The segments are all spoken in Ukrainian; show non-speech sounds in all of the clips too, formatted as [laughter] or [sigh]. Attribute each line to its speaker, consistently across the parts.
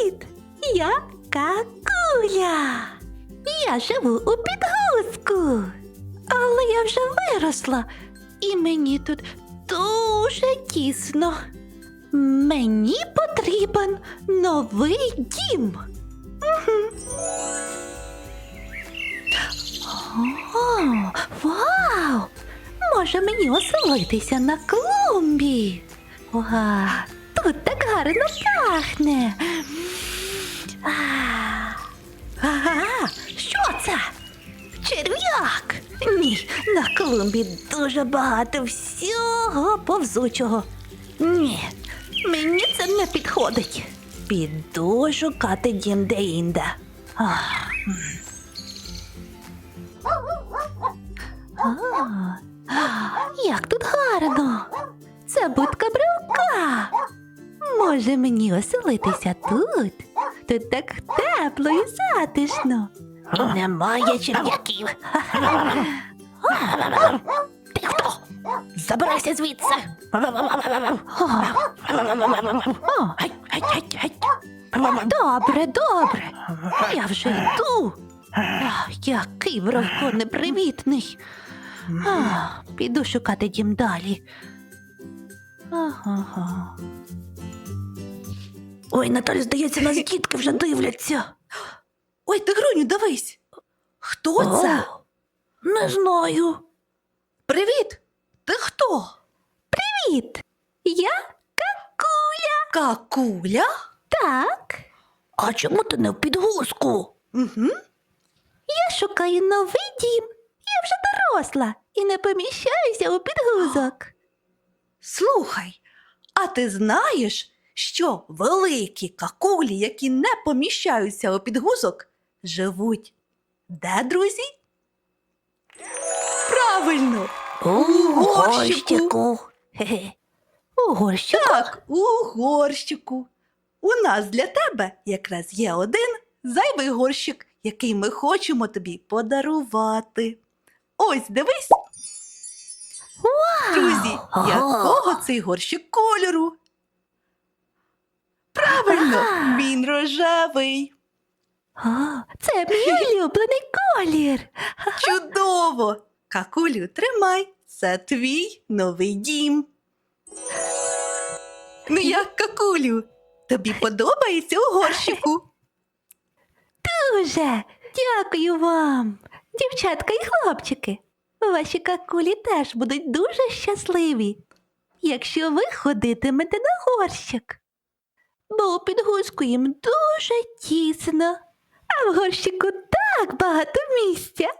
Speaker 1: Привіт! Я Какуля. Я живу у підгузку. Але я вже виросла, і мені тут дуже тісно. Мені потрібен новий дім. О, вау! Може мені оселитися на клумбі. Ва, тут так гарно пахне. Ага, що це? Черв'як. Ні, на клумбі дуже багато всього повзучого. Ні, мені це не підходить. Піду шукати дім м. А, як тут гарно! Це будка брюка. Може мені оселитися тут? Тут так тепло і затишно. Немає черв'яків. Ти хто? Забирайся звідси. Добре, добре. Я вже йду. Ах, Який Бровко непривітний. Піду шукати дім далі. Ага. Ой, Наталю, здається, нас дітки вже дивляться.
Speaker 2: Ой, Тигруню, дивись. Хто це?
Speaker 1: Не знаю.
Speaker 2: Привіт! Ти хто?
Speaker 1: Привіт! Я Какуля.
Speaker 2: Какуля?
Speaker 1: Так. А чому ти не в підгузку?
Speaker 2: Угу.
Speaker 1: Я шукаю новий дім. Я вже доросла і не поміщаюся у підгузок.
Speaker 2: Слухай, а ти знаєш, що великі какулі, які не поміщаються у підгузок, живуть де, друзі? Правильно!
Speaker 1: У
Speaker 2: горщику.
Speaker 1: У горщику?
Speaker 2: Так, у горщику. У нас для тебе якраз є один зайвий горщик, який ми хочемо тобі подарувати. Ось дивись. Друзі, якого цей горщик кольору? Правильно,
Speaker 1: Ага.
Speaker 2: Він рожевий.
Speaker 1: О, це мій улюблений колір.
Speaker 2: Чудово! Какулю, тримай, це твій новий дім. Ну як, какулю, тобі подобається у горщику?
Speaker 1: Дуже дякую вам, дівчатка і хлопчики. Ваші какулі теж будуть дуже щасливі, якщо ви ходитимете на горщик. Бо у підгузку їм дуже тісно, а в горщику так багато місця. [laughs]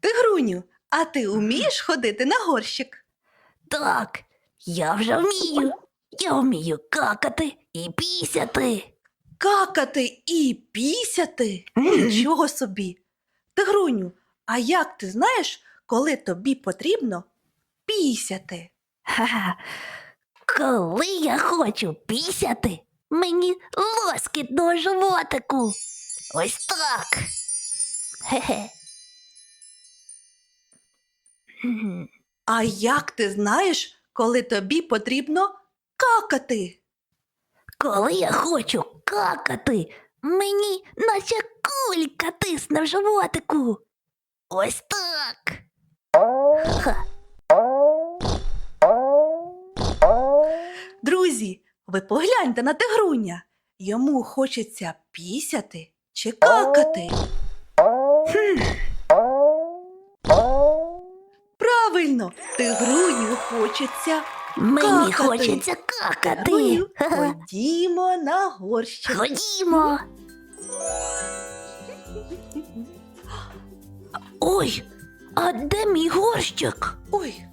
Speaker 2: Тигруню, а ти вмієш ходити на горщик?
Speaker 1: Так, я вже вмію. Я вмію какати і пісяти.
Speaker 2: Какати і пісяти? Нічого собі. Тигруню, а як ти знаєш, коли тобі потрібно пісяти?
Speaker 1: Ха-ха. Коли я хочу пісяти, мені лоскітно животику. Ось так. Хе-хе.
Speaker 2: А як ти знаєш, коли тобі потрібно какати?
Speaker 1: Коли я хочу какати, мені наче кулька тисне в животику. Ось так. Ха.
Speaker 2: Друзі, ви погляньте на тигруня. Йому хочеться пісяти чи какати. Хм. Правильно, тигруню хочеться.
Speaker 1: Мені
Speaker 2: Какати.
Speaker 1: хочеться какати.
Speaker 2: Тигруню, [laughs] ходімо на горщик.
Speaker 1: Ходімо. [laughs] Ой, а де мій горщик?
Speaker 2: Ой.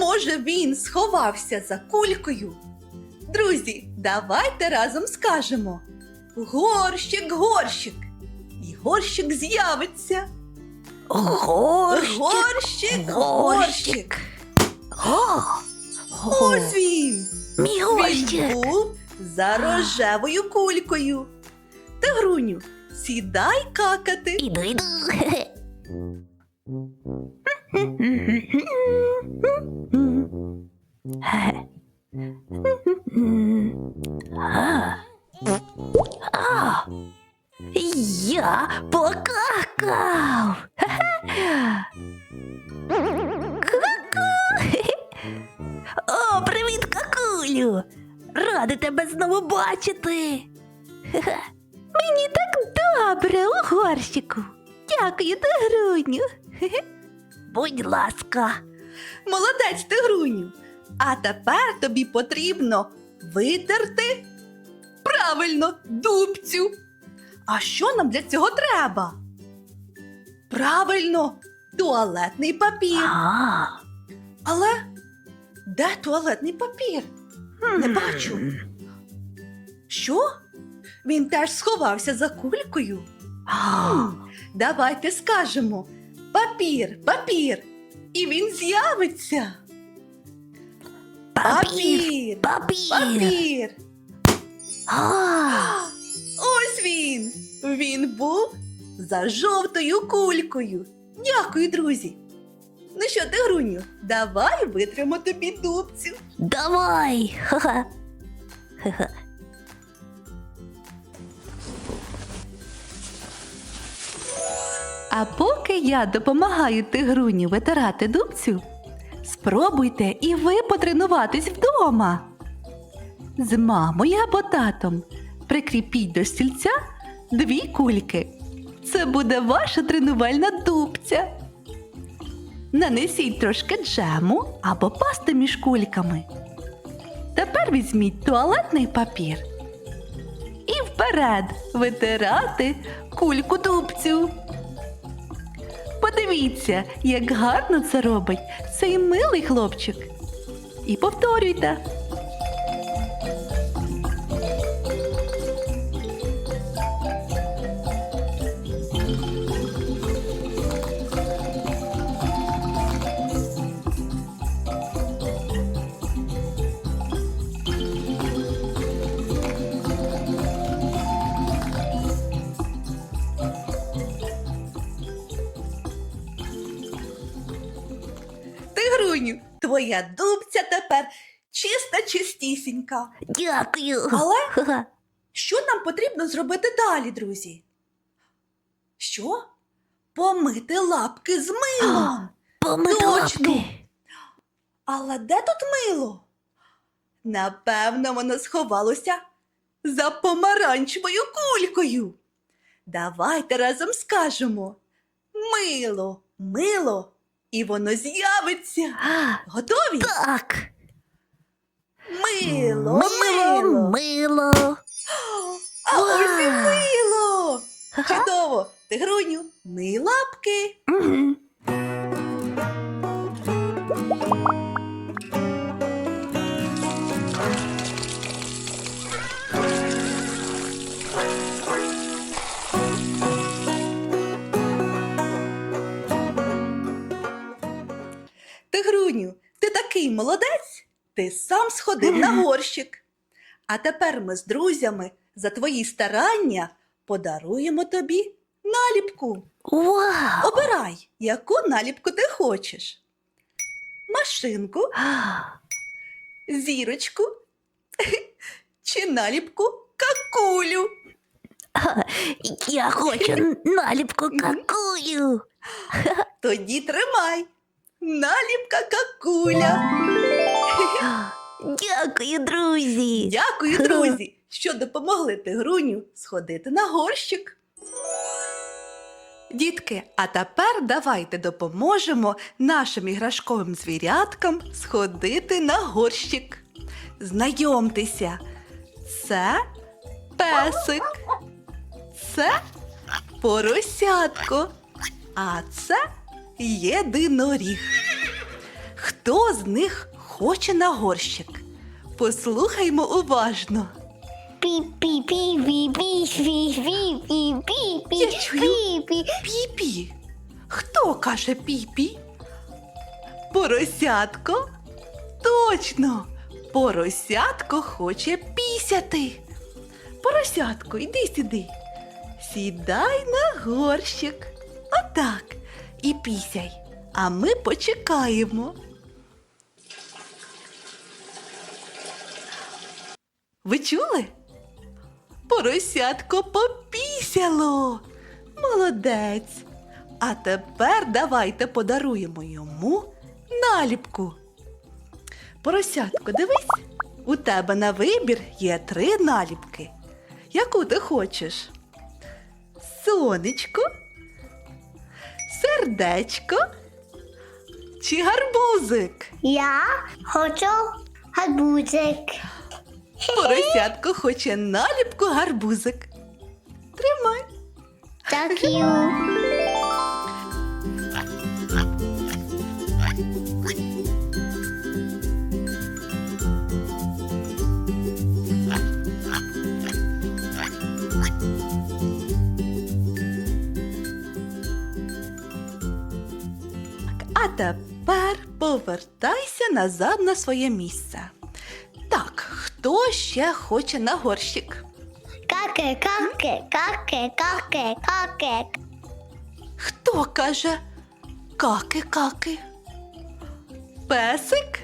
Speaker 2: Може, він сховався за кулькою. Друзі, давайте разом скажемо: горщик, горщик. І горщик з'явиться.
Speaker 1: Горщик.
Speaker 2: Горщик, горщик.
Speaker 1: О,
Speaker 2: Ось він.
Speaker 1: мій
Speaker 2: Він був за рожевою кулькою. Тигруню, сідай какати.
Speaker 1: Іду, іду. [laughs] Я покакав. О, привіт, какулю! Ради тебе знову бачити. Мені так добре, у горщику. Дякую, до грудню. Будь ласка.
Speaker 2: Молодець, тигруню. А тепер тобі потрібно витерти правильно дубцю. А що нам для цього треба? Правильно, туалетний папір.
Speaker 1: А,
Speaker 2: Але де туалетний папір? Не бачу. Що? Він теж сховався за кулькою. Давайте скажемо папір, папір. І він з'явиться.
Speaker 1: Папір,
Speaker 2: Папір,
Speaker 1: папір. А,
Speaker 2: Ось він. Він був за жовтою кулькою. Дякую, друзі. Ну що, Тигруню, давай витримо тобі дубцю.
Speaker 1: давай. Ха-ха. Ха-ха.
Speaker 2: А поки я допомагаю тигруні витирати дубцю, спробуйте і ви потренуватись вдома. З мамою або татом прикріпіть до стільця дві кульки. Це буде ваша тренувальна дубця. Нанесіть трошки джему або пасти між кульками. Тепер візьміть туалетний папір. І вперед витирати кульку дубцю. Подивіться, як гарно це робить цей милий хлопчик. І повторюйте. Твоя дубця тепер чиста чистісінька.
Speaker 1: Дякую.
Speaker 2: Але що нам потрібно зробити далі, друзі? Що? Помити лапки з милом.
Speaker 1: Помити
Speaker 2: Точно.
Speaker 1: лапки.
Speaker 2: Але де тут мило? Напевно, воно сховалося за помаранчевою кулькою. Давайте разом скажемо мило, мило, і воно з'явиться. [gasps] Готові?
Speaker 1: так.
Speaker 2: Мило,
Speaker 1: Мило,
Speaker 2: мило. А ось і мило. Чудово. Тигруню, мий лапки.
Speaker 1: Мгм.
Speaker 2: Такий молодець. Ти сам сходив на горщик. А тепер ми з друзями за твої старання подаруємо тобі наліпку.
Speaker 1: Вау.
Speaker 2: Обирай, яку наліпку ти хочеш. Машинку, [gasps] зірочку [laughs] чи наліпку какулю. [laughs]
Speaker 1: Я хочу [laughs] наліпку какую.
Speaker 2: Тоді тримай. Наліпка какуля. [gasps]
Speaker 1: Дякую, друзі.
Speaker 2: Дякую, друзі, [laughs] що допомогли тигруню сходити на горщик. Дітки, а тепер давайте допоможемо нашим іграшковим звіряткам сходити на горщик. Знайомтеся, це песик, це поросятко, а це єдиноріг. Хто з них хоче на горщик? Послухаймо уважно. Я чую. Піпі. Хто каже піпі? Поросятко? Точно. Поросятко хоче пісяти. Поросятко, іди сюди. Сідай на горщик. Отак. І пісяй. А ми почекаємо. Ви чули? Поросятко попісяло. Молодець. А тепер давайте подаруємо йому наліпку. Поросятко, дивись, У тебе на вибір є три наліпки. Яку ти хочеш? Сонечко, сердечко чи гарбузик?
Speaker 3: Я хочу гарбузик.
Speaker 2: Поросятко хоче наліпку гарбузик. Тримай.
Speaker 3: Дякую.
Speaker 2: А тепер повертайся назад на своє місце. Так, хто ще хоче на горщик?
Speaker 3: Каке, каке, каке, каке, каке.
Speaker 2: Хто каже каки-каки? Песик?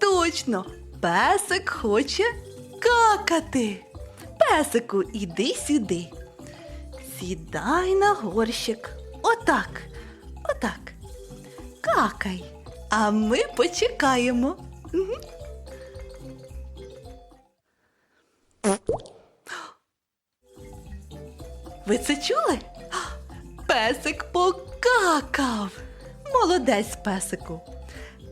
Speaker 2: Точно, песик хоче какати. Песику, іди сюди. Сідай на горщик. Отак, отак. Какай. А ми почекаємо. Ви це чули? Песик покакав. Молодець песику.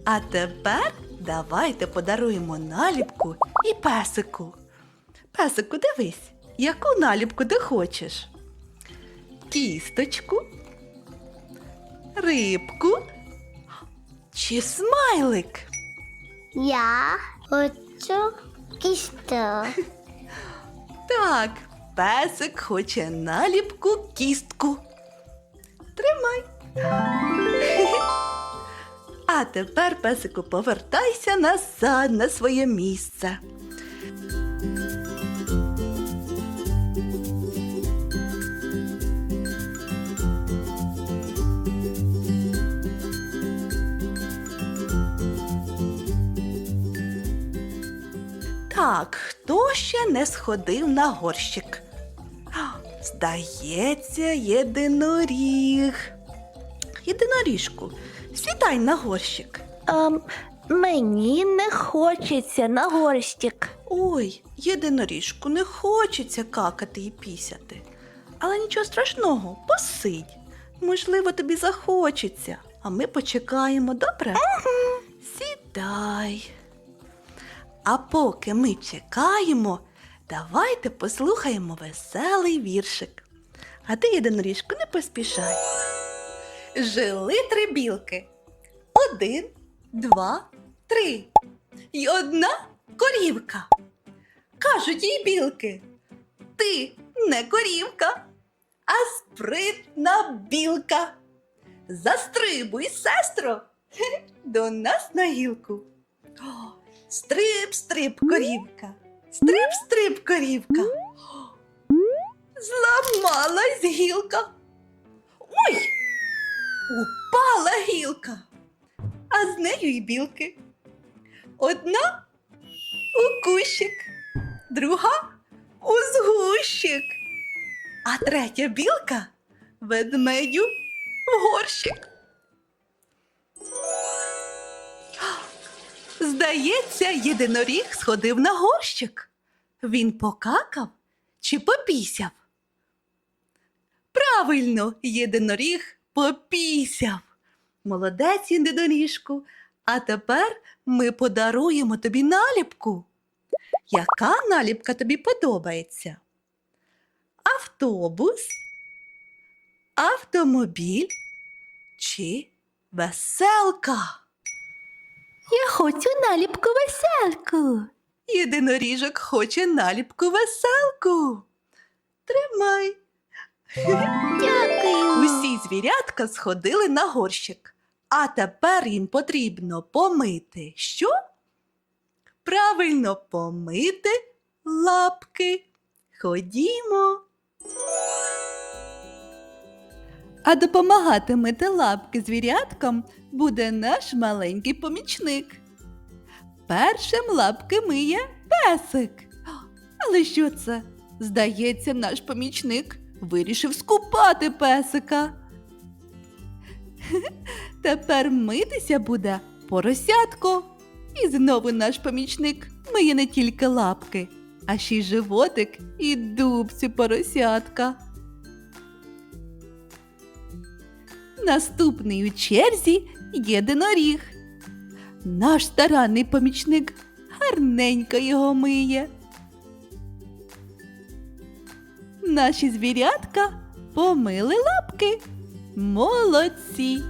Speaker 2: А тепер давайте подаруємо наліпку і песику. Песику, дивись, яку наліпку ти хочеш? Кісточку, рибку чи смайлик?
Speaker 3: Я хочу кісту.
Speaker 2: Так, песик хоче наліпку кістку. Тримай. А тепер, песику, повертайся назад на своє місце. Так, хто ще не сходив на горщик? Здається, єдиноріг. Єдиноріжку, сідай на горщик.
Speaker 1: Ем, мені не хочеться на горщик.
Speaker 2: Ой, єдиноріжку, не хочеться какати і пісяти. Але нічого страшного, посидь. Можливо, тобі захочеться, а ми почекаємо, добре? Сідай. А поки ми чекаємо, давайте послухаємо веселий віршик. А ти, єдиноріжку, не поспішай. Жили три білки. Один, два, три. І одна корівка. Кажуть їй білки, ти не корівка, а спритна білка. Застрибуй, сестро, [laughs] до нас на гілку. О, Стрип, стрип, корівка, стрип, стрип, корівка. Зламалась гілка. Ой! Упала гілка, а з нею й білки. Одна у кущик, друга у згущик, а третя білка ведмедю в горщик. Здається, єдиноріг сходив на горщик. Він покакав чи попісяв? Правильно, єдиноріг попісяв. Молодець, єдиноріжку. А тепер ми подаруємо тобі наліпку. Яка наліпка тобі подобається? Автобус, автомобіль чи веселка?
Speaker 1: Хочу наліпку веселку.
Speaker 2: Єдиноріжок хоче наліпку веселку. Тримай.
Speaker 1: Дякую.
Speaker 2: Усі звірятка сходили на горщик, а тепер їм потрібно помити що? Правильно помити лапки. Ходімо. А допомагати мити лапки звіряткам буде наш маленький помічник. Першим лапки миє песик. Але що це? Здається, наш помічник вирішив скупати песика. [laughs] Тепер митися буде поросятко. І знову наш помічник миє не тільки лапки, а ще й животик і дубцю поросятка. Наступний у черзі єдиноріг. Наш старанний помічник гарненько його миє. Наші звірятка помили лапки. Молодці!